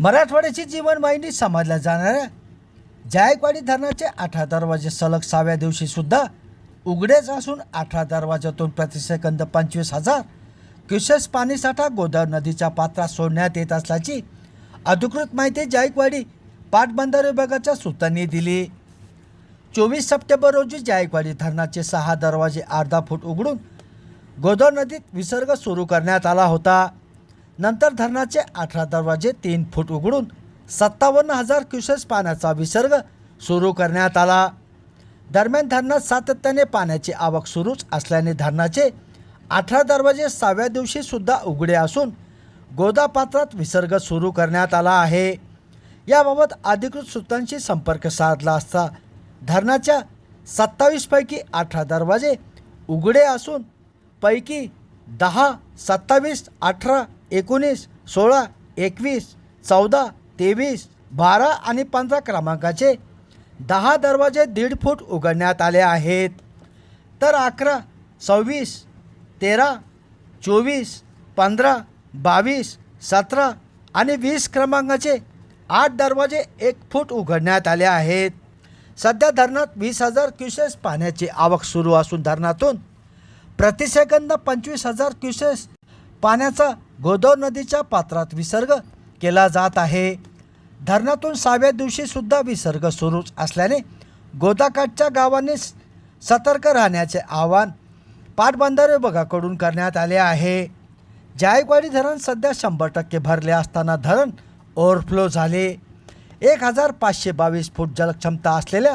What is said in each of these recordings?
मराठवाड्याची जीवनवाहिनी समजल्या जाणाऱ्या जायकवाडी धरणाचे अठरा दरवाजे सलग सहाव्या दिवशी सुद्धा उघडेच असून अठरा दरवाजातून प्रतिसेकंद पंचवीस हजार क्युसेस पाणीसाठा गोदावरी नदीच्या पात्रात सोडण्यात येत असल्याची अधिकृत माहिती जायकवाडी पाटबंधारे विभागाच्या सूत्रांनी दिली. चोवीस सप्टेंबर रोजी जायकवाडी धरणाचे सहा दरवाजे अर्धा फूट उघडून गोदावरी नदीत विसर्ग सुरू करण्यात आला होता. नंतर धरणाचे अठरा दरवाजे तीन फूट उघडून सत्तावन्न हजार क्युसेस पाण्याचा विसर्ग सुरू करण्यात आला. दरम्यान धरणात सातत्याने पाण्याची आवक सुरूच असल्याने धरणाचे अठरा दरवाजे सहाव्या दिवशी सुद्धा उघडे असून गोदापात्रात विसर्ग सुरू करण्यात आला आहे. याबाबत अधिकृत सूत्रांशी संपर्क साधला असता धरणाच्या सत्तावीसपैकी अठरा दरवाजे उघडे असून पैकी दहा सत्तावीस अठरा एकोणीस सोळा एकवीस चौदा तेवीस बारा आणि पंधरा क्रमांकाचे दहा दरवाजे दीड फूट उघडण्यात आले आहेत. तर अकरा सव्वीस तेरा चोवीस पंधरा बावीस सतरा आणि वीस क्रमांकाचे आठ दरवाजे एक फूट उघडण्यात आले आहेत. सध्या धरणात वीस हजार क्युसेस पाण्याची आवक सुरू असून धरणातून प्रतिसेकंद पंचवीस हजार क्युसेस पाण्याचा गोदावरी नदीच्या पात्रात विसर्ग केला जात आहे. धरणातून सहाव्या दिवशी सुद्धा विसर्ग सुरूच असल्याने गोदाकाठच्या गावांनी सतर्क राहण्याचे आवाहन पाटबंधारे विभागाकडून करण्यात आले आहे. जायकवाडी धरण सध्या शंभर टक्के भरले असताना धरण ओव्हरफ्लो झाले. एक हजार पाचशे बावीस फूट जलक्षमता असलेल्या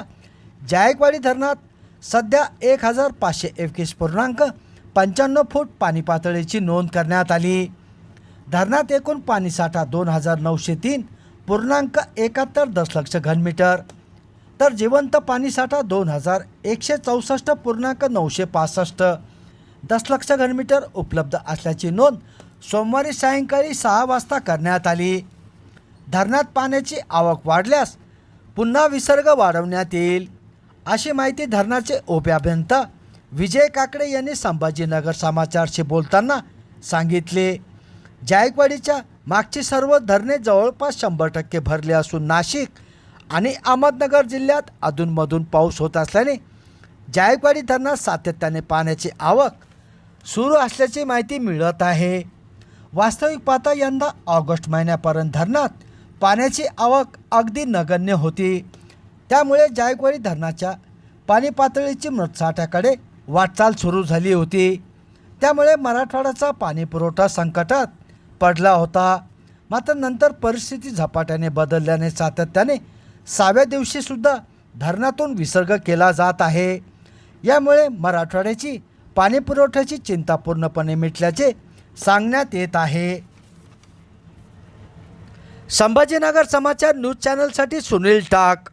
जायकवाडी धरणात सध्या एक हजार पाचशे एकवीस पूर्णांक पंच्याण्णव फूट पाणी पातळीची नोंद करण्यात आली. धरणात एकूण पाणीसाठा दोन हजार नऊशे तीन पूर्णांक एकाहत्तर दशलक्ष घनमीटर तर जिवंत पाणीसाठा दोन हजार एकशे चौसष्ट पूर्णांक नऊशे पासष्ट दशलक्ष घनमीटर उपलब्ध असल्याची नोंद सोमवारी सायंकाळी सहा वाजता करण्यात आली. धरणात पाण्याची आवक वाढल्यास पुन्हा विसर्ग वाढवण्यात येईल. अशी माहिती धरणाचे ओपे अभियंता विजय काकडे यांनी संभाजीनगर समाचारशी बोलताना सांगितले. जायकवाडीच्या मागची सर्व धरणे जवळपास शंभर टक्के भरले असून नाशिक आणि अहमदनगर जिल्ह्यात अधूनमधून पाऊस होत असल्याने जायकवाडी धरणात सातत्याने पाण्याची आवक सुरू असल्याची माहिती मिळत आहे. वास्तविक पाहता यंदा ऑगस्ट महिन्यापर्यंत धरणात पाण्याची आवक अगदी नगण्य होती. त्यामुळे जायकवाडी धरणाच्या पाणी पातळीची मृतसाठ्याकडे वाटचाल सुरू झाली होती. त्यामुळे मराठवाड्याचा पाणीपुरवठा संकटात पडला होता. मात्र नंतर परिस्थिती झपाट्याने बदलल्याने सातत्याने सहाव्या दिवशीसुद्धा धरणातून विसर्ग केला जात आहे. यामुळे मराठवाड्याची पाणी पुरवठ्याची चिंता पूर्णपणे मिटल्याचे सांगण्यात येत आहे. संभाजीनगर समाचार न्यूज चॅनलसाठी सुनील टाक.